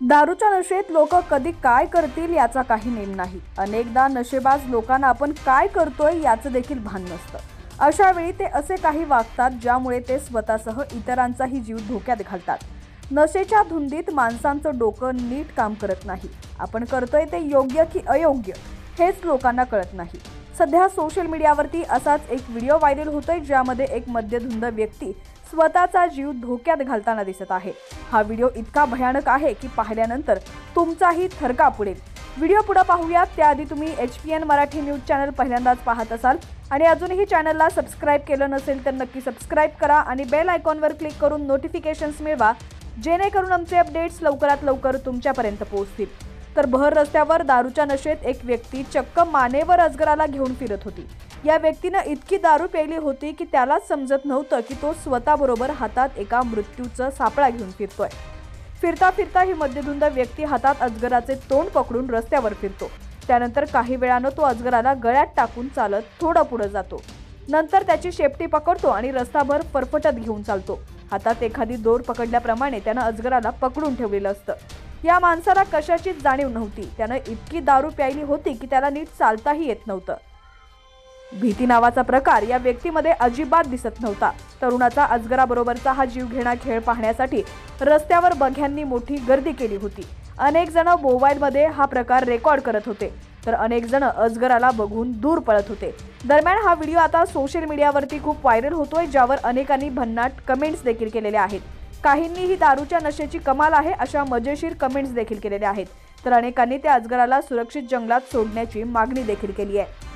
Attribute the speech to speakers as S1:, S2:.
S1: दारूच्या नशेत लोक कधी काय करतील याचा काही नेम नाही. अनेकदा नशेबाज लोकांना आपण काय करतोय याचं देखील भान नसतं. अशा वेळी ते असे काही वागतात ज्यामुळे ते स्वतःसह इतरांचाही जीव धोक्यात घालतात. नशेच्या धुंदीत माणसांचं डोकं नीट काम करत नाही. आपण करतोय ते योग्य की अयोग्य हेच लोकांना कळत नाही. सध्या सोशल मीडियावरती असाच एक व्हिडिओ व्हायरल होतोय ज्यामध्ये एक मद्यधुंद व्यक्ती स्वतःचा जीव धोक्यात घालताना दिसत आहे. हा व्हिडिओ इतका भयानक आहे की पाहिल्यानंतर तुमचाही थरका पुढेल व्हिडिओ पुढे पाहूयात. त्याआधी तुम्ही H P N Marathi news channel पहिल्यांदाच पाहत असाल. आणि अजूनही चॅनलला सबस्क्राईब केलं नसेल तर नक्की सबस्क्राईब करा आणि बेल आयकॉनवर क्लिक करून नोटिफिकेशन्स मिळवा. जेणेकरून आमचे अपडेट्स लवकरात लवकर तुमच्यापर्यंत पोहोचतील. तर बहर रस्त्यावर दारूच्या नशेत एक व्यक्ती चक्क मानेवर अजगराला घेऊन फिरत होती. या व्यक्तीनं इतकी दारू प्यायली होती की त्यालाच समजत नव्हतं की तो स्वतःबरोबर हातात एका मृत्यूचं सापळा घेऊन फिरतोय. फिरता फिरता ही मध्यधुंद व्यक्ती हातात अजगराचे तोंड पकडून रस्त्यावर फिरतो. त्यानंतर काही वेळानं तो अजगराला गळ्यात टाकून चालत थोडं पुढे जातो. नंतर त्याची शेपटी पकडतो आणि रस्ताभर फरफटत घेऊन चालतो. हातात एखादी दोर पकडल्याप्रमाणे त्यानं अजगराला पकडून ठेवलेलं असतं. या माणसाला कशाचीच जाणीव नव्हती. त्यानं इतकी दारू प्यायली होती की त्याला नीट चालताही येत नव्हतं. भीती नावाचा प्रकार या व्यक्तीमध्ये अजिबात दिसत नव्हता. तरुणाचा अजगराबरोबरचा हा जीवघेणा खेळ पाहण्यासाठी रस्त्यावर बघ्यांनी मोठी गर्दी केली होती. अनेक जण मोबाईलमध्ये हा प्रकार रेकॉर्ड करत होते. तर अनेक जण अजगराला बघून दूर पळत होते. दरम्यान हा व्हिडिओ आता सोशल मीडियावरती खूप व्हायरल होतोय ज्यावर अनेकांनी भन्नाट कमेंट्स देखील केलेल्या आहेत. काहींनी ही दारूच्या नशेची कमाल आहे अशा मजेशीर कमेंट्स देखील केलेल्या आहेत. तर अनेकांनी त्या अजगराला सुरक्षित जंगलात सोडण्याची मागणी देखील केली आहे.